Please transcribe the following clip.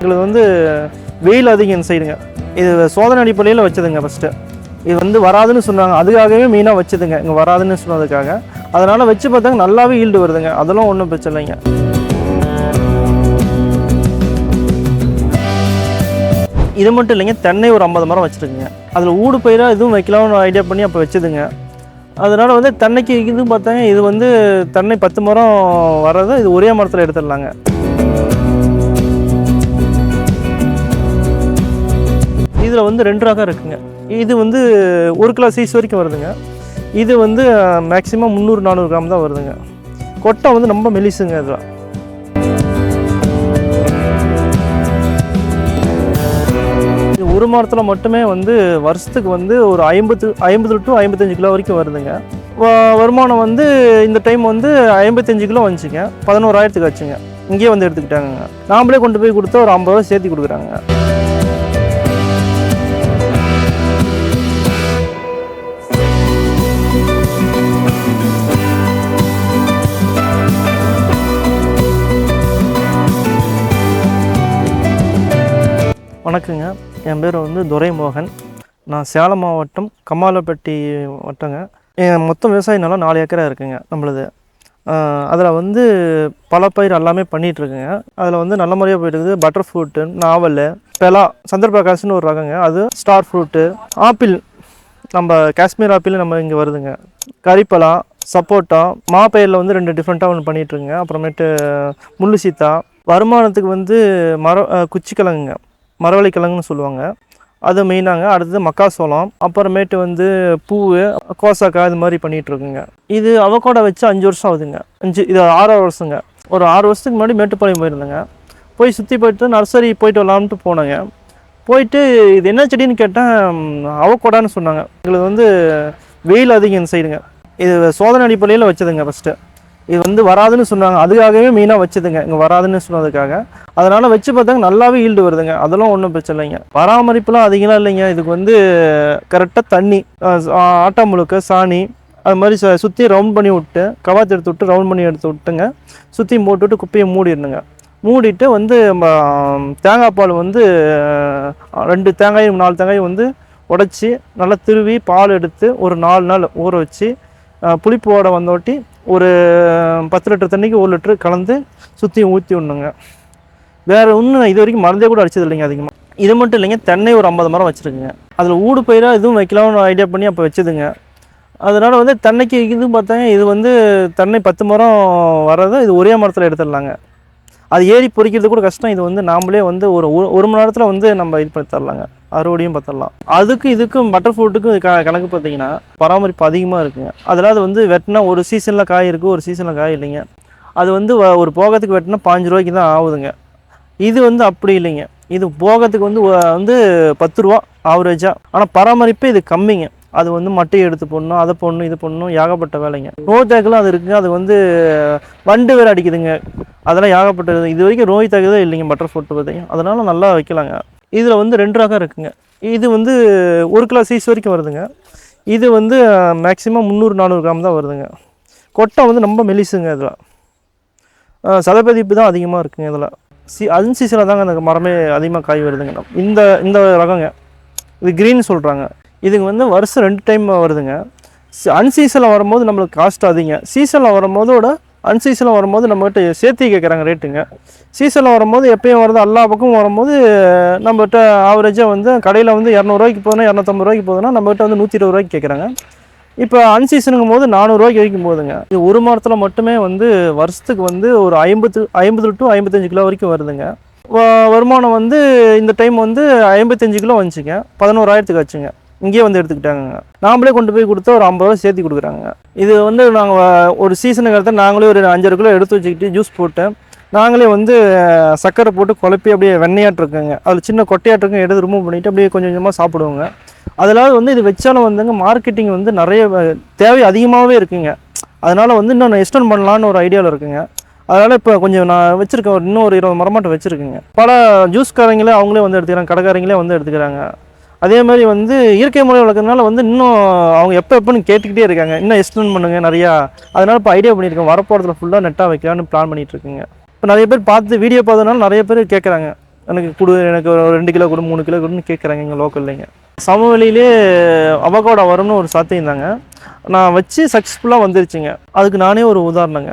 எங்களுக்கு வந்து வெயில் அதிகம் சைடுங்க இது சோதனை அடிப்படையில் வச்சதுங்க ஃபஸ்ட்டு இது வந்து வராதுன்னு சொன்னாங்க. அதுக்காகவே மெயினாக வச்சதுங்க. இங்கே வராதுன்னு சொன்னதுக்காக. அதனால் வச்சு பார்த்தாங்க நல்லாவே ஈல்டு வருதுங்க. அதெல்லாம் ஒன்றும் பிரச்சனை இல்லைங்க. இது மட்டும் இல்லைங்க. தென்னை ஒரு ஐம்பது மரம் வச்சுருக்குங்க. அதில் ஊடு பயிராக எதுவும் வைக்கலாம்னு ஐடியா பண்ணி அப்போ வச்சுதுங்க. அதனால் வந்து தென்னைக்கு இது பார்த்தாங்க. இது வந்து தென்னை பத்து மரம் வர்றதை இது ஒரே மரத்தில் எடுத்துடலாங்க. இதில் வந்து ரெண்டு ரகம் இருக்குங்க. இது வந்து ஒரு கிலோ சைஸ் வரைக்கும் வருதுங்க. இது வந்து மேக்ஸிமம் முந்நூறு நானூறு கிராம் தான் வருதுங்க. கொட்டை வந்து ரொம்ப மெலிசுங்க இதில். இது ஒரு மரத்தில் மட்டுமே வந்து வருஷத்துக்கு வந்து ஒரு ஐம்பத்து ஐம்பது டு ஐம்பத்தஞ்சு கிலோ வரைக்கும் வருதுங்க. வருமானம் வந்து இந்த டைம் வந்து ஐம்பத்தஞ்சு கிலோ வந்துச்சுங்க. பதினோராயிரத்துக்கு ஆச்சுங்க. இங்கேயே வந்து எடுத்துக்கிட்டாங்க நாமளே கொண்டு போய் கொடுத்தா ஒரு ஐம்பது ரூபா சேர்த்து கொடுக்குறாங்க வணக்கங்க. என் பேர் வந்து துரைமோகன் நான் சேலம் மாவட்டம் கம்மாலப்பட்டி வட்டங்க. என் மொத்தம் விவசாய நிலம் நாலு ஏக்கரா இருக்குங்க நம்மளுது. அதில் வந்து பல பயிர் எல்லாமே பண்ணிகிட்ருக்குங்க அதில் வந்து நல்ல முறையாக போயிட்டு இருக்குது பட்டர் ஃப்ரூட்டு நாவல் பெலா சந்திரபிரகாஷ்னு ஒரு ரகங்க. அது ஸ்டார் ஃப்ரூட்டு ஆப்பிள். நம்ம காஷ்மீர் ஆப்பிள் நம்ம இங்கே வருதுங்க. கறிப்பலா சப்போட்டா மாப்பயிரில் வந்து ரெண்டு டிஃப்ரெண்ட்டாக ஒன்று பண்ணிகிட்ருங்க அப்புறமேட்டு முள்ளு சீத்தா. வருமானத்துக்கு வந்து மர குச்சிக்கிழங்குங்க. மரவள்ளிக்கிழங்குன்னு சொல்லுவாங்க. அது மெயினாங்க அடுத்தது மக்காசோளம் அப்புறமேட்டு வந்து பூ கோசாக்காய் இது மாதிரி பண்ணிகிட்டு இருக்குங்க இது அவக்கோடை வச்சு அஞ்சு வருஷம் ஆகுதுங்க. அஞ்சு இது ஆறாவது வருஷங்க. ஒரு ஆறு வருஷத்துக்கு முன்னாடி மேட்டுப்பாளையம் போயிருந்தேங்க. போய் சுற்றி போயிட்டு நர்சரி போயிட்டு வரலாம்ட்டு போனேங்க. போயிட்டு இது என்ன செடின்னு கேட்டேன் அவக்கோடான்னு சொன்னாங்க. எங்களுக்கு வந்து வெயில் அதிகம் இந்த சைடுங்க இது சோதனை அடிப்படையில் வச்சதுங்க ஃபஸ்ட்டு இது வந்து வராதுன்னு சொன்னாங்க. அதுக்காகவே மெயினாக வச்சுதுங்க. இங்கே வராதுன்னு சொன்னதுக்காக. அதனால் வச்சு பார்த்தாங்க நல்லாவே ஈல்டு வருதுங்க. அதெல்லாம் ஒன்றும் பிரச்சனை இல்லைங்க. பராமரிப்புலாம் அதிகமாக இல்லைங்க. இதுக்கு வந்து கரெக்டாக தண்ணி ஆட்டா முழுக்க சாணி அது மாதிரி சு சுற்றி ரவுண்ட் பண்ணி விட்டு கவாத்து எடுத்து விட்டு ரவுண்ட் பண்ணி எடுத்து விட்டுங்க. சுற்றி போட்டு விட்டு குப்பையை மூடிடணுங்க. மூடிட்டு வந்து நம்ம தேங்காய் பால் வந்து ரெண்டு தேங்காயும் நாலு தேங்காயும் வந்து உடச்சி நல்லா திருவி பால் எடுத்து ஒரு நாலு நாள் ஊற வச்சு புளிப்போட வந்தோட்டி ஒரு பத்து லிட்டர் தண்ணிக்கு ஒரு லிட்டர் கலந்து சுற்றியும் ஊற்றி விடணுங்க வேறு ஒன்றும் இது வரைக்கும் மருந்தே கூட அடிச்சது இல்லைங்க அதிகமாக இது மட்டும் இல்லைங்க தென்னை ஒரு ஐம்பது மரம் வச்சுருக்குங்க. அதில் ஊடு பயிராக எதுவும் வைக்கலாம்னு ஐடியா பண்ணி அப்போ வச்சுதுங்க. அதனால் வந்து தென்னைக்கு இது பார்த்தாங்க இது வந்து தென்னை பத்து மரம் வர்றது இது ஒரே மரத்தில் எடுத்துடலாங்க. அது ஏறி பொறிக்கிறது கூட கஷ்டம் இது வந்து நாமளே வந்து ஒரு ஒரு- ஒரு மணி நேரத்தில் வந்து நம்ம இது பண்ணி தரலாங்க. அறுவடையும் பார்த்துடலாம் அதுக்கு இதுக்கும் பட்டர் ஃப்ரூட்டுக்கும் க கணக்கு பார்த்தீங்கன்னா பராமரிப்பு அதிகமாக இருக்குங்க. அதெல்லாம் அது வந்து வெட்டினா ஒரு சீசனில் காய் இருக்குது ஒரு சீசனில் காய் இல்லைங்க. அது வந்து ஒரு போகத்துக்கு வெட்டினா பாஞ்சு ரூபாய்க்கு தான் ஆகுதுங்க இது வந்து அப்படி இல்லைங்க. இது போகத்துக்கு வந்து வந்து பத்து ரூபா ஆவரேஜாக ஆனால் பராமரிப்பு இது கம்மிங்க. அது வந்து மட்டையை எடுத்து போடணும் அதை போடணும் இது பண்ணணும் ஏகப்பட்ட வேலைங்க. நோய் தேக்கெல்லாம் அது இருக்குங்க. அது வந்து வண்டு வேறு அடிக்குதுங்க. அதெல்லாம் ஏகப்பட்டது. இது வரைக்கும் நோய் தாக்குதே இல்லைங்க பட்டர் ஃபுட்டு பார்த்தீங்க அதனால நல்லா வைக்கலாங்க. இதில் வந்து ரெண்டு ரகம் இருக்குங்க. இது வந்து ஒரு கிலோ சைஸ் வரைக்கும் வருதுங்க. இது வந்து மேக்ஸிமம் முந்நூறு நானூறு கிராம் தான் வருதுங்க. கொட்டை வந்து ரொம்ப மெலிசுங்க இதில். சதப்பதிப்பு தான் அதிகமாக இருக்குங்க இதில். சி அன் சீசனில் தாங்க அந்த மரமே அதிகமாக காய் வருதுங்க. இந்த இந்த ரகங்க. இது க்ரீன் சொல்கிறாங்க இதுங்க வந்து வருஷம் ரெண்டு டைம் வருதுங்க. அன்சீசனில் வரும்போது நம்மளுக்கு காஸ்ட் அதிகங்க சீசனில் வரும்போதோட அன்சீசனில் வரும்போது நம்மகிட்ட சேர்த்தி கேட்குறாங்க ரேட்டுங்க சீசனில் வரும்போது எப்பயும் வருது எல்லா பக்கமும் வரும்போது நம்மகிட்ட ஆவரேஜாக வந்து கடையில் வந்து இரநூறுவாய்க்கு போதுனா இரநூத்தம்பது ரூபாய்க்கு போதுன்னா நம்மகிட்ட வந்து நூற்றி இருபது ரூபாய்க்கு கேட்குறாங்க இப்போ அன்சீசனுங்கும் போது நானூறுரூவாய்க்கு வரைக்கும் போதுங்க இது ஒரு மரத்தில் மட்டுமே வந்து வருஷத்துக்கு வந்து ஒரு ஐம்பத்து ஐம்பது டு ஐம்பத்தஞ்சு கிலோ வரைக்கும் வருதுங்க. வ- வருமானம் வந்து இந்த டைம் வந்து ஐம்பத்தஞ்சு கிலோ வந்துச்சுங்க. பதினோராயிரத்துக்கு ஆச்சுங்க. இங்கேயே வந்து எடுத்துக்கிட்டாங்க நாமளே கொண்டு போய் கொடுத்தா ஒரு ஐம்பது ரூபா சேர்த்து கொடுக்குறாங்க. இது வந்து நாங்கள் ஒரு சீசனுக்கு எடுத்து நாங்களே ஒரு அஞ்சாறு கிலோ எடுத்து வச்சுக்கிட்டு ஜூஸ் போட்டு நாங்களே வந்து சர்க்கரை போட்டு குழப்பி அப்படியே வெண்ணையாட்டிருக்கோங்க அதில் சின்ன கொட்டையாட்டுருக்கும் எடுத்து ரிமூவ் பண்ணிவிட்டு அப்படியே கொஞ்சம் கொஞ்சமாக சாப்பிடுவோங்க. அதனால வந்து இது வச்சாலும் வந்துங்க மார்க்கெட்டிங் வந்து நிறைய தேவை அதிகமாகவே இருக்குங்க. அதனால் வந்து இன்னும் எக்ஸ்டெண்ட் பண்ணலான்னு ஒரு ஐடியாவில் இருக்குங்க. அதனால் இப்போ கொஞ்சம் நான் வச்சுருக்கேன் இன்னும் ஒரு இருபது மரமாட்டம் வச்சுருக்கேங்க. பல ஜூஸ்காரங்களே அவங்களே வந்து எடுத்துக்கிறாங்க கடைக்காரங்களே வந்து எடுத்துக்கிறாங்க. அதே மாதிரி வந்து இயற்கை முறை வளர்க்குறதுனால வந்து இன்னும் அவங்க எப்போ எப்போன்னு கேட்டுக்கிட்டே இருக்காங்க. இன்னும் எக்ஸ்டெண்ட் பண்ணுங்க நிறையா. அதனால் இப்போ ஐடியா பண்ணியிருக்கேன். வரப்போகிறதுல ஃபுல்லாக நெட்டாக வைக்கலான்னு பிளான் பண்ணிட்டு இருக்குங்க இப்போ நிறைய பேர் பார்த்து வீடியோ பார்த்ததுனால நிறைய பேர் கேட்குறாங்க எனக்கு கொடு எனக்கு ஒரு ரெண்டு கிலோ கொடு மூணு கிலோ கொடுன்னு கேட்குறாங்க எங்கள் லோக்கல்லைங்க சமவெளியிலே அவகோடா வரும்னு ஒரு சாத்தியம் தாங்க. நான் வச்சு சக்ஸஸ்ஃபுல்லாக வந்துருச்சுங்க. அதுக்கு நானே ஒரு உதாரணங்க.